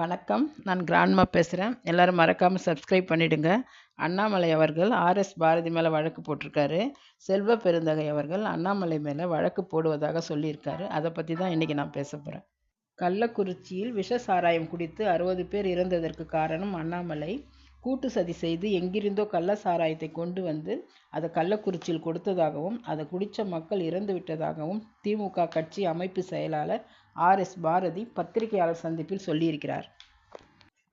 வணக்கம். நான் கிராண்ட்மா பேசுகிறேன் எல்லோரும் மறக்காமல் சப்ஸ்கிரைப் பண்ணிவிடுங்க அண்ணாமலை அவர்கள் ஆர்எஸ் பாரதி மேலே வழக்கு போட்டிருக்காரு. செல்வ பெருந்தகை அவர்கள் அண்ணாமலை மேலே வழக்கு போடுவதாக சொல்லியிருக்காரு. அதை பற்றி தான் இன்றைக்கி நான் பேச போகிறேன் கள்ளக்குறிச்சியில் விஷ சாராயம் குடித்து அறுபது பேர் இறந்ததற்கு காரணம் அண்ணாமலை. கூட்டு சதி செய்து எங்கிருந்தோ கள்ள சாராயத்தை கொண்டு வந்து அதை கள்ளக்குறிச்சியில் கொடுத்ததாகவும் அதை குடித்த மக்கள் இறந்து விட்டதாகவும் திமுக கட்சி அமைப்பு செயலாளர் ஆர். எஸ். பாரதி பத்திரிகையாளர் சந்திப்பில் சொல்லியிருக்கிறார்.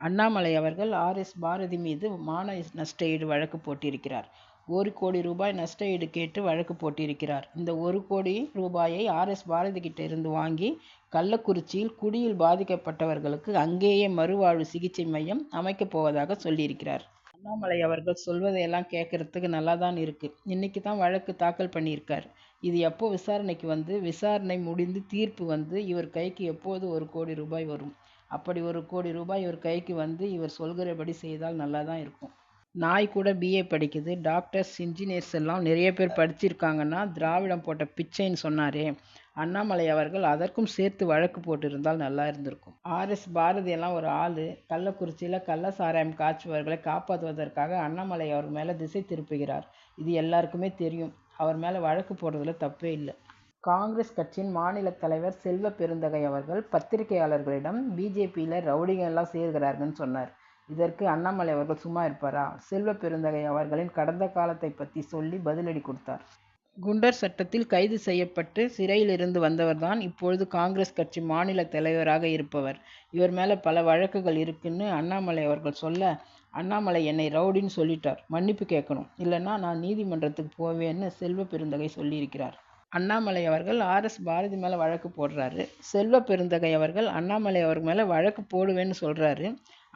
அண்ணாமலை அவர்கள் ஆர். எஸ். பாரதி மீது மான நஷ்டஈடு வழக்கு போட்டிருக்கிறார். ஒரு கோடி ரூபாய் நஷ்ட ஈடு கேட்டு வழக்கு போட்டிருக்கிறார். இந்த ஒரு கோடி ரூபாயை ஆர் எஸ் பாரதி கிட்ட இருந்து வாங்கி கள்ளக்குறிச்சியில் குடியில் பாதிக்கப்பட்டவர்களுக்கு அங்கேயே மறுவாழ்வு சிகிச்சை மையம் அமைக்கப் போவதாக சொல்லியிருக்கிறார். அண்ணாமலை அவர்கள் சொல்வதையெல்லாம் கேட்கறதுக்கு நல்லா தான் இருக்குது இன்றைக்கி தான் வழக்கு தாக்கல் பண்ணியிருக்கார். இது எப்போ விசாரணைக்கு வந்து விசாரணை முடிந்து தீர்ப்பு வந்து இவர் கைக்கு எப்போது ஒரு கோடி ரூபாய் வரும்? அப்படி ஒரு கோடி ரூபாய் இவர் கைக்கு வந்து இவர் சொல்கிறபடி செய்தால் நல்லா தான் இருக்கும். நாய் கூட பிஏ படிக்குது. டாக்டர்ஸ் இன்ஜினியர்ஸ் எல்லாம் நிறைய பேர் படிச்சிருக்காங்கன்னா திராவிடம் போட்ட பிச்சைன்னு சொன்னாரே. அண்ணாமலை அவர்கள் அதற்கும் சேர்த்து வழக்கு போட்டிருந்தால் நல்லா இருந்திருக்கும். ஆர்எஸ் பாரதி எல்லாம் ஒரு ஆள். கள்ளக்குறிச்சியில் கள்ள சாராயம் காய்ச்சுவர்களை காப்பாற்றுவதற்காக அண்ணாமலை அவர் மேலே திசை திருப்புகிறார். இது எல்லாருக்குமே தெரியும். அவர் மேலே வழக்கு போடுறதுல தப்பே இல்லை. காங்கிரஸ் கட்சியின் மாநில தலைவர் செல்வ பெருந்தகை அவர்கள் பத்திரிகையாளர்களிடம் பிஜேபியில் ரவுடிகள் எல்லாம் சேர்கிறார்கள்னு சொன்னார். இதற்கு அண்ணாமலை அவர்கள் சும்மா இருப்பாரா? செல்வ பெருந்தகை அவர்களின் கடந்த காலத்தை பற்றி சொல்லி பதிலடி கொடுத்தார். குண்டர் சட்டத்தில் கைது செய்யப்பட்டு சிறையில் இருந்து வந்தவர்தான் இப்பொழுது காங்கிரஸ் கட்சி மாநில தலைவராக இருப்பவர். இவர் மேலே பல வழக்குகள் இருக்குன்னு அண்ணாமலை அவர்கள் சொல்ல அண்ணாமலை என்னை ரவுடின்னு சொல்லிட்டார். மன்னிப்பு கேட்கணும். இல்லைன்னா நான் நீதிமன்றத்துக்கு போவேன்னு செல்வ பெருந்தகை சொல்லியிருக்கிறார். அண்ணாமலை அவர்கள் ஆர்எஸ் பாரதி மேலே வழக்கு போடுறாரு. செல்வ பெருந்தகை அவர்கள் அண்ணாமலை அவர் மேலே வழக்கு போடுவேன்னு சொல்கிறாரு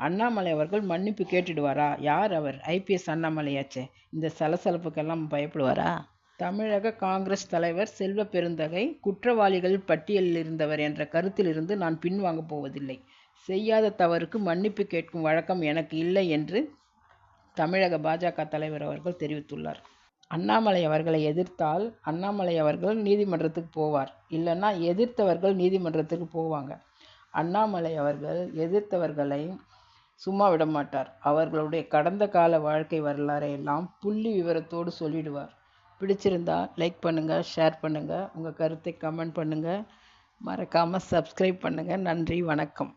அண்ணாமலை அவர்கள் மன்னிப்பு கேட்டுடுவாரா? யார் அவர்? ஐபிஎஸ் அண்ணாமலையாச்சே. இந்த சலசலப்புக்கெல்லாம் பயப்படுவாரா? தமிழக காங்கிரஸ் தலைவர் செல்வ பெருந்தகை குற்றவாளிகள் பட்டியலில் இருந்தவர் என்ற கருத்திலிருந்து நான் பின்வாங்கப் போவதில்லை. செய்யாத தவறுக்கு மன்னிப்பு கேட்கும் வழக்கம் எனக்கு இல்லை என்று தமிழக பாஜக தலைவர் அவர்கள் தெரிவித்துள்ளார். அண்ணாமலை அவர்களை எதிர்த்தால் அண்ணாமலை அவர்கள் நீதிமன்றத்துக்கு போவார். இல்லைன்னா எதிர்த்தவர்கள் நீதிமன்றத்துக்கு போவாங்க. அண்ணாமலை அவர்கள் எதிர்த்தவர்களை சும்மா விட மாட்டார் அவர்களுடைய கடந்த கால வாழ்க்கை வரலாறை எல்லாம் புள்ளி விவரத்தோடு சொல்லிடுவார். பிடிச்சிருந்தா லைக் பண்ணுங்கள் ஷேர் பண்ணுங்கள் உங்கள் கருத்தை கமெண்ட் பண்ணுங்கள் மறக்காமல் சப்ஸ்கிரைப் பண்ணுங்கள் நன்றி வணக்கம்.